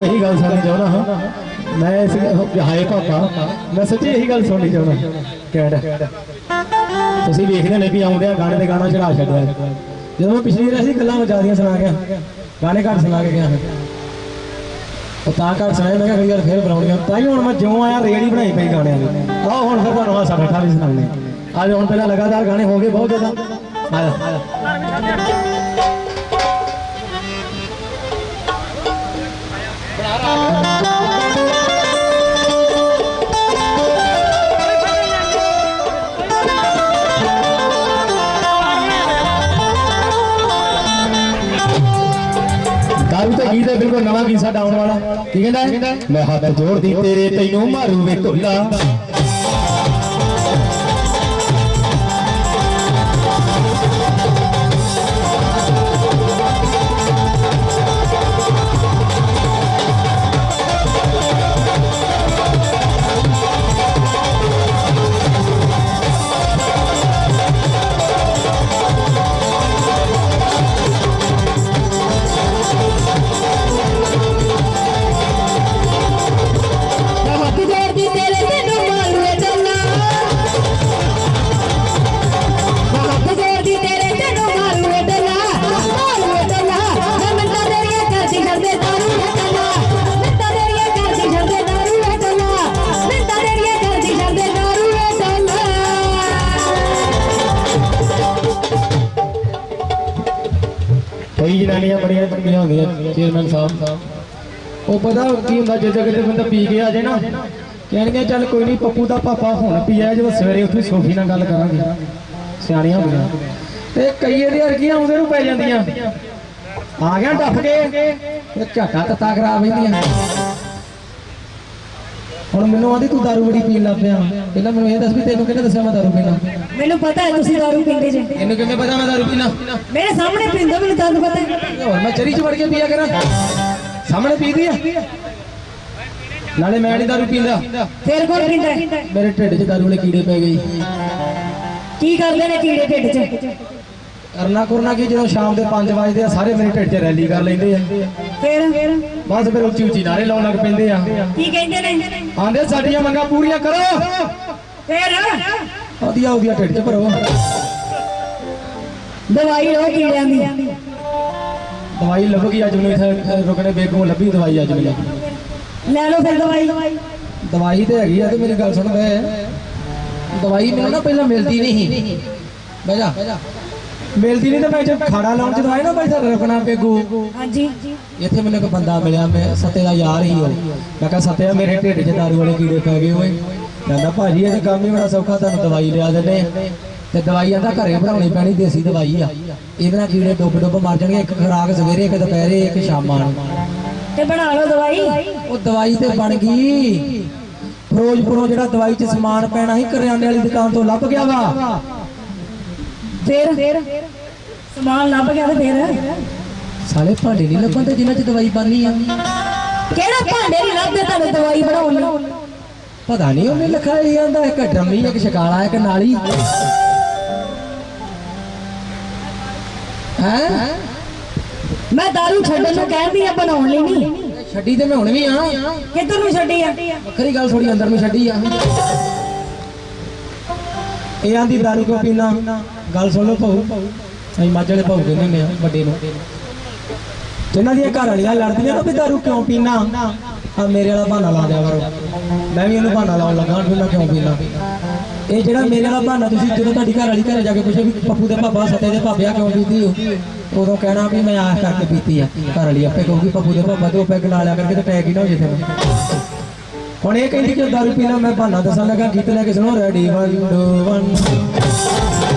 ਇਹੀ ਗੱਲ ਸੁਣਨੀ ਚਾਹੁੰਦਾ ਹਾਂ। ਮੈਂ ਇਸ ਹਾਏ ਪਾਪਾ, ਮੈਂ ਸੱਚੀ ਇਹੀ ਗੱਲ ਸੁਣਨੀ ਚਾਹੁੰਦਾ ਕੈਡ। ਤੁਸੀਂ ਵੇਖਦੇ ਨੇ ਵੀ ਆਉਂਦੇ ਆ ਗਾਣੇ ਤੇ ਗਾਣਾ ਚੜਾ ਛੱਡਿਆ ਜਦੋਂ ਮੈਂ ਪਿਛਲੀ ਵਾਰ ਅਸੀਂ ਗੱਲਾਂ ਮਚਾਦੀਆਂ ਸੁਣਾ ਗਿਆ ਗਾਣੇ ਘੱਟ ਸੁਣਾ ਕੇ ਗਿਆ ਉਹ ਤਾਂ ਘੱਟ ਸੁਣਾਏ, ਮੈਂ ਕਿਹਾ ਅਗਲੀ ਫੇਰ ਬਣਾਉਣੀਆਂ। ਤਾਂ ਹੀ ਹੁਣ ਮੈਂ ਜਿਉਂ ਆਇਆ, ਰੇੜੀ ਬਣਾਈ ਪਈ ਗਾਣਿਆਂ ਦੀ। ਆਹ ਹੁਣ ਫਿਰ ਤੁਹਾਨੂੰ ਹਾਸਾ ਠੱਠਾ ਵੀ ਸੁਣਾਉਣੇ ਅੱਜ ਹੁਣ ਪਹਿਲਾਂ ਲਗਾਤਾਰ ਗਾਣੇ ਹੋ ਗਏ ਬਹੁਤ ਜ਼ਿਆਦਾ। ਆਇਆ ਆਇਆ ਦਾਰੂ ਤੇ ਗੀਤ ਹੈ ਬਿਲਕੁਲ ਨਵਾਂ ਗੀਤ ਸਾਡਾ ਆਉਣ ਵਾਲਾ ਕੀ ਕਹਿੰਦਾ ਹੈ? ਮੈਂ ਹੱਥ ਜੋੜਦੀ, ਤੇਰੇ ਤੈਨੂੰ ਮਾਰੂ ਵੇ ਢੋਲਾ ਕਈ ਬੜੀਆਂ ਚੰਗੀਆਂ ਹੁੰਦੀਆਂ, ਚੇਅਰਮੈਨ ਸਾਹਿਬ। ਉਹ ਪਤਾ ਕੀ ਹੁੰਦਾ, ਜੇ ਕਿਤੇ ਬੰਦਾ ਪੀ ਕੇ ਆ ਜਾਏ ਨਾ, ਕਹਿਣਗੇ ਚੱਲ ਕੋਈ ਨਹੀਂ, ਪੱਪੂ ਦਾ ਪਾਪਾ ਹੁਣ ਪੀਆ ਜਦੋਂ ਸਵੇਰੇ ਉੱਠੀ ਸੋਫੀ ਨਾਲ ਗੱਲ ਕਰਾਂਗੇ। ਸਿਆਣੀਆਂ ਹੁੰਦੀਆਂ। ਤੇ ਕਈ ਇਹਦੇ ਵਰਗੀਆਂ ਆਉਂਦੇ ਨੂੰ ਪੈ ਜਾਂਦੀਆਂ। ਆ ਗਿਆ ਟੱਪ ਕੇ। ਤੇ ਝਾਟਾ ਤੱਤਾ ਖਰਾਬ ਹੁੰਦੀਆਂ ਹੁਣ ਮੈਨੂੰ ਆਂਦੀ ਤੂੰ ਦਾਰੂ ਬੜੀ ਪੀਣ ਲੱਗ ਪਿਆ। ਪਹਿਲਾਂ ਮੈਨੂੰ ਇਹ ਦੱਸ ਵੀ ਤੈਨੂੰ ਕਿਹਨੇ ਦੱਸਿਆ ਮੈਂ ਦਾਰੂ ਪੀਣਾ ਮੈਨੂੰ ਪਤਾ ਹੈ ਤੁਸੀਂ ਦਾਰੂ ਪੀਂਦੇ ਜੇ। ਇਹਨੂੰ ਕਿਵੇਂ ਪਤਾ ਮੈਂ ਦਾਰੂ ਪੀਣਾ? ਮੇਰੇ ਸਾਹਮਣੇ ਪੀਂਦੇ ਮੈਨੂੰ ਤਾਂ ਪਤਾ ਹੈ। ਹੋਰ ਮੈਂ ਚਰੀ ਚ ਵੜ ਕੇ ਪੀਆ ਕਰਾਂ। ਸਾਹਮਣੇ ਪੀ ਗਈ ਆ? ਨਾਲੇ ਮੈਂ ਨਹੀਂ ਦਾਰੂ ਪੀਂਦਾ। ਫੇਰ ਕੌਣ ਪੀਂਦਾ? ਮੇਰੇ ਢਿੱਡ 'ਚ ਦਾਰੂ ਵਾਲੇ ਕੀੜੇ ਪੈ ਗਏ। ਕੀ ਕਰਦੇ ਨੇ ਕੀੜੇ ਢਿੱਡ 'ਚ? ਕਰਨਾ ਕਰਨਾ ਕੀ ਜਦੋਂ ਸ਼ਾਮ ਦੇ 5 ਵਜੇ ਆ ਸਾਰੇ ਮੇਰੇ ਢਿੱਡ 'ਚ ਰੈਲੀ ਕਰ ਲੈਂਦੇ ਆ। ਫੇਰ? ਬਸ ਫਿਰ ਉੱਚੀ ਉੱਚੀ ਨਾਰੇ ਲਾਉਣ ਲੱਗ ਪੈਂਦੇ ਆ। ਕੀ ਕਹਿੰਦੇ ਨੇ? ਆਂਦੇ ਸਾਡੀਆਂ ਮੰਗਾਂ ਪੂਰੀਆਂ ਕਰੋ। ਫੇਰ? ਵਧੀਆ ਹੋ ਗਿਆ ਢਿੱਡ 'ਚ ਭਰੋ। ਦਵਾਈ ਲਓ ਕੀੜਿਆਂ ਦੀ। ਦਵਾਈ ਲੱਭ ਗਈ ਅੱਜ ਮੈਨੂੰ ਇੱਥੇ ਰੁਕਣੇ ਬੇਗੋਂ ਲੱਭੀ ਦਵਾਈ ਅੱਜ ਮੈਨੂੰ। ਲੈ ਲਓ ਫਿਰ ਦਵਾਈ। ਦਵਾਈ ਤੇ ਹੈਗੀ ਆ ਤੇ ਮੇਰੀ ਗੱਲ ਸੁਣ ਵੇ। ਦਵਾਈ ਮੈਨੂੰ ਨਾ ਪਹਿਲਾਂ ਮਿਲਦੀ ਨਹੀਂ ਬਹਿ ਜਾ। ਮਿਲਦੀ ਨਹੀਂ ਤੇ ਮੈਂ ਜਦ ਖਾੜਾ ਲਾਉਣ ਚ ਦਵਾਈ ਨਾ ਭਾਈ ਸਰ ਰੁਕਣਾ ਪੇਗੂ। ਹਾਂਜੀ। ਇੱਥੇ ਮੈਨੂੰ ਇੱਕ ਬੰਦਾ ਮਿਲਿਆ ਮੈਂ ਸੱਤੇ ਦਾ ਯਾਰ ਹੀ ਉਹ। ਮੈਂ ਕਿਹਾ ਸੱਤਿਆ ਮੇਰੇ ਢਿੱਡ 'ਚ ਦਾਰੂ ਵਾਲੇ ਕੀੜੇ ਪੈ ਗਏ ਓਏ। ਕਹਿੰਦਾ ਭਾਜੀ ਇਹ ਕੰਮ ਹੀ ਬੜਾ ਸੌਖਾ ਤੁਹਾਨੂੰ ਦਵਾਈ ਲਿਆ ਦਿੰਦੇ। ਤੇ ਦਵਾਈ ਆਂਦਾ ਘਰੇ ਬਣਾਉਣੀ ਪੈਣੀ ਦੇਸੀ ਦਵਾਈ ਆ। ਇਹਦੇ ਨਾਲ ਕੀੜੇ ਡੁੱਬ ਡੁੱਬ ਮਰ ਜਾਣਗੇ ਇੱਕ ਖੁਰਾਕ ਸਵੇਰੇ ਇੱਕ ਦੁਪਹਿਰੇ ਇੱਕ ਸ਼ਾਮਾਂ ਨੂੰ। ਤੇ ਬਣਾ ਲਓ ਦਵਾਈ। ਉਹ ਦਵਾਈ ਤੇ ਬਣ ਗਈ। ਫਿਰੋਜ਼ਪੁਰੋਂ ਜਿਹੜਾ ਦਵਾਈ 'ਚ ਸਮਾਨ ਪੈਣਾ ਸੀ ਕਰਿਆਨੇ ਵਾਲੀ ਦੁਕਾਨ ਤੋਂ ਲੱਭ ਗਿਆ ਵਾ। ਫੇਰ ਸਮਾਨ ਲੱਭ ਗਿਆ ਤੇ ਫੇਰ? ਸਾਲੇ ਭਾਂਡੇ ਨਹੀਂ ਲੱਭਣ ਤੇ ਜਿਨ੍ਹਾਂ 'ਚ ਦਵਾਈ ਬਣਨੀ ਆ। ਕਿਹੜਾ ਭਾਂਡੇ ਨਹੀਂ ਲੱਭਦੇ ਤੁਹਾਨੂੰ ਦਵਾਈ ਬਣਾਉਣ ਨੂੰ? ਪਤਾ ਨਹੀਂ ਉਹਨੇ ਲਿਖਾਇਆ ਜਾਂਦਾ ਇੱਕ ਡਰਮੀ ਇੱਕ ਸ਼ਕਾਲਾ ਇੱਕ ਨਾਲੀ। ਹੈ? ਮੈਂ ਦਾਰੂ ਛੱਡਣ ਨੂੰ ਕਹਿੰਦੀ ਆ ਬਣਾਉਣ ਲਈ ਨਹੀਂ। ਛੱਡੀ ਤੇ ਮੈਂ ਹੁਣ ਵੀ ਆ। ਕਿੱਧਰ ਨੂੰ ਛੱਡੀ ਆ? ਵੱਖਰੀ ਗੱਲ ਥੋੜੀ ਅੰਦਰ ਨੂੰ ਛੱਡੀ ਆ। ਇਹ ਆਂਦੀ ਦਾਰੂ ਕਿਉਂ ਪੀਣਾ। ਗੱਲ ਸੁਣ ਲਓ ਭਾਊ। ਅਸੀਂ ਮੱਝ ਵਾਲੇ ਕਹਿੰਦੇ ਹੁੰਦੇ ਆ, ਵੱਡੇ ਨੂੰ। ਜਿਨ੍ਹਾਂ ਦੀਆਂ ਘਰ ਵਾਲੀਆਂ ਲੜਦੀਆਂ ਨਾ ਵੀ ਦਾਰੂ ਕਿਉਂ ਪੀਣਾ? ਆ ਮੇਰੇ ਵਾਲਾ ਬਹਾਨਾ ਲਾ ਦਿਆ ਕਰੋ। ਮੈਂ ਵੀ ਇਹਨੂੰ ਬਹਾਨਾ ਲਾਉਣ ਲੱਗਾ ਵੀ ਮੈਂ ਕਿਉਂ ਪੀਣਾ। ਇਹ ਜਿਹੜਾ ਮੇਰੇ ਵਾਲਾ ਬਹਾਨਾ ਤੁਸੀਂ ਜਦੋਂ ਤੁਹਾਡੀ ਘਰ ਵਾਲੀ ਘਰੇ ਜਾ ਕੇ ਪੁੱਛੇ ਵੀ ਪੱਪੂ ਦੇ ਪਾਪਾ ਸੱਤੇ ਦੇ ਭਾਪਿਆ ਕਿਉਂ ਪੀਤੀ ਹੋ ਉਦੋਂ ਕਹਿਣਾ ਵੀ ਮੈਂ ਆਸ ਕਰਕੇ ਪੀਤੀ ਆ। ਘਰ ਵਾਲੀ ਆਪੇ ਕਹੂਗੀ, ਪੱਪੂ ਦੇ ਪਾਪਾ ਤੇ ਪੈਗ ਲਾ ਲਿਆ ਕਰਕੇ ਤੇ ਟੈਗ ਹੀ ਨਾ ਹੋ ਜੇ ਤੈਨੂੰ ਹੁਣ ਇਹ ਕਹਿੰਦੀ ਕਿ ਦਾਰੂ ਪੀਣਾ ਮੈਂ ਬਹਾਨਾ ਦੱਸਣ ਲੱਗਾ, ਗੀਤ ਲੈ ਕੇ ਸੁਣੋ, ਰੈਡੀ 1 2 1